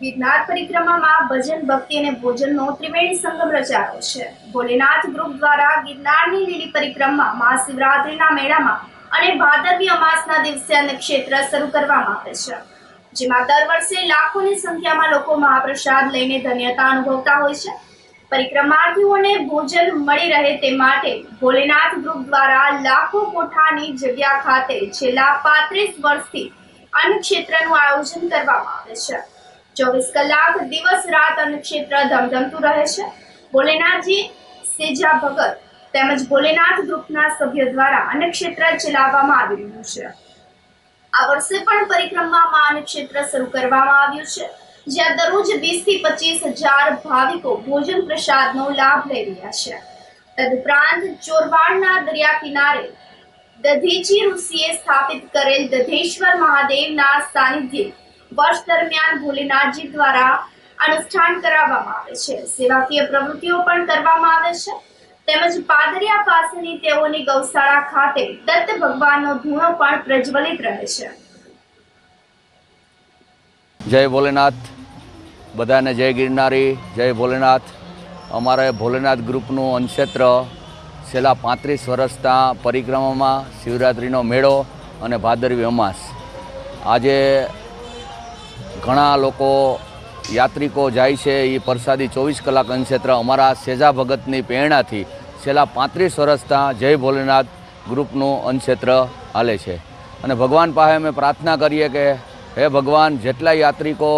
ગિરનાર પરિક્રમામાં ભજન, ભક્તિ અને ભોજનનો ત્રિવેણી સંગમ રચાયો છે. ભોલેનાથ ગ્રુપ દ્વારા ગિરનારની લીલી પરિક્રમા મહાશિવરાત્રિના મેળામાં અને ભાદરવી અમાસના દિવસે અન્નક્ષેત્ર શરૂ કરવામાં આવે છે. જેમાં દર વર્ષે લાખોની સંખ્યામાં લોકો મહાપ્રસાદ લઈને ધન્યતા અનુભવતા હોય છે. પરિક્રમાર્થીઓને ભોજન મળી રહે તે માટે ભોલેનાથ ગ્રુપ દ્વારા લાખો કોઠાની જગ્યા ખાતે છેલ્લા પાંત્રીસ વર્ષથી અન્નક્ષેત્રનું આયોજન કરવામાં આવે છે. ચોવીસ કલાક દિવસ રાત અન્નક્ષેત્ર ધમધમતું રહે છે. ભોલેનાથજી, સેજા ભગત તેમજ ભોલેનાથ ગ્રુપના સભ્ય દ્વારા અન્નક્ષેત્ર ચલાવવામાં આવી રહ્યું છે. આ વર્ષે પણ પરિક્રમામાં અન્નક્ષેત્ર શરૂ કરવામાં આવ્યું છે. જ્યાં દરરોજ વીસથી પચીસ હજાર ભાવિકો ભોજન પ્રસાદનો લાભ લઈ રહ્યા છે. તદુપરાંત ચોરવાડના દરિયા કિનારે દધીજી ઋષિએ સ્થાપિત કરેલ દધેશ્વર મહાદેવના સાનિધ્ય વર્ષ દરમિયાન ભોલેનાથજી દ્વારા અનુષ્ઠાન કરાવવામાં આવે છે. સેવાકીય પ્રવૃત્તિઓ પણ કરવામાં આવે છે. તેમજ પાદરિયા પાસેની તેઓની ગૌશાળા ખાતે દત્ત ભગવાનનો ધૂણો પણ પ્રજ્વલિત રહે છે. જય ભોલેનાથ. બધાને જય ગિરનારી. જય ભોલેનાથ. અમારે ભોલેનાથ ગ્રુપનું અંશેત્ર છેલ્લા પાંત્રીસ વર્ષના પરિક્રમામાં શિવરાત્રિનો મેળો અને ભાદરવી અમાસ. આજે ઘણા લોકો, યાત્રિકો જાય છે એ પરસાદી ચોવીસ કલાક અંશેત્ર અમારા સેજા ભગતની પ્રેરણાથી છેલ્લા પાંત્રીસ વર્ષના જય ભોલેનાથ ગ્રુપનું અન્નક્ષેત્ર હાલે છે. અને ભગવાન પાસે અમે પ્રાર્થના કરીએ કે હે ભગવાન, જેટલા યાત્રિકો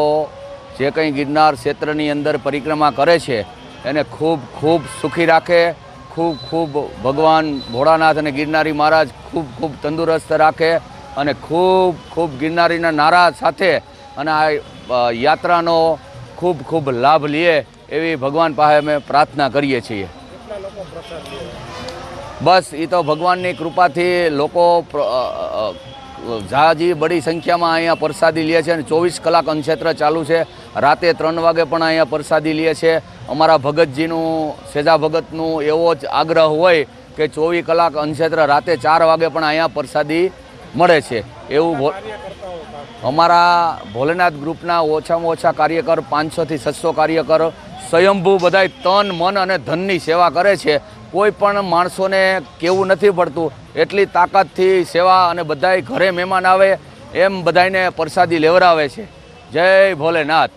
જે કંઈ ગિરનાર ક્ષેત્રની અંદર પરિક્રમા કરે છે, એને ખૂબ ખૂબ સુખી રાખે, ખૂબ ખૂબ ભગવાન ભોળાનાથ અને ગિરનારી મહારાજ ખૂબ ખૂબ તંદુરસ્ત રાખે અને ખૂબ ખૂબ ગિરનારીના નારા સાથે અને આ યાત્રાનો ખૂબ ખૂબ લાભ લઈએ એવી ભગવાન પાસે અમે પ્રાર્થના કરીએ છીએ. બસ એ તો ભગવાનની કૃપાથી લોકો ઝાજી બડી સંખ્યામાં અહીંયા પ્રસાદી લે છે અને ચોવીસ કલાક અન્નક્ષેત્ર ચાલુ છે. રાતે ત્રણ વાગે પણ અહીંયા પ્રસાદી લે છે. અમારા ભગતજીનું, સેજા ભગતનું એવો જ આગ્રહ હોય કે ચોવીસ કલાક અન્નક્ષેત્ર રાતે ચાર વાગે પણ અહીંયા પ્રસાદી મળે છે. એવું અમારા ભોલેનાથ ગ્રુપના ઓછામાં ઓછા કાર્યકર, પાંચસોથી છસો કાર્યકર સ્વયંભૂ બધાય તન, મન અને ધનની સેવા કરે છે. કોઈ પણ માણસોને કેવું નથી પડતું. એટલી તાકાતથી સેવા અને બધાય ઘરે મહેમાન આવે, એમ બધાયને પ્રસાદી લેવરાવે છે. જય ભોલેનાથ.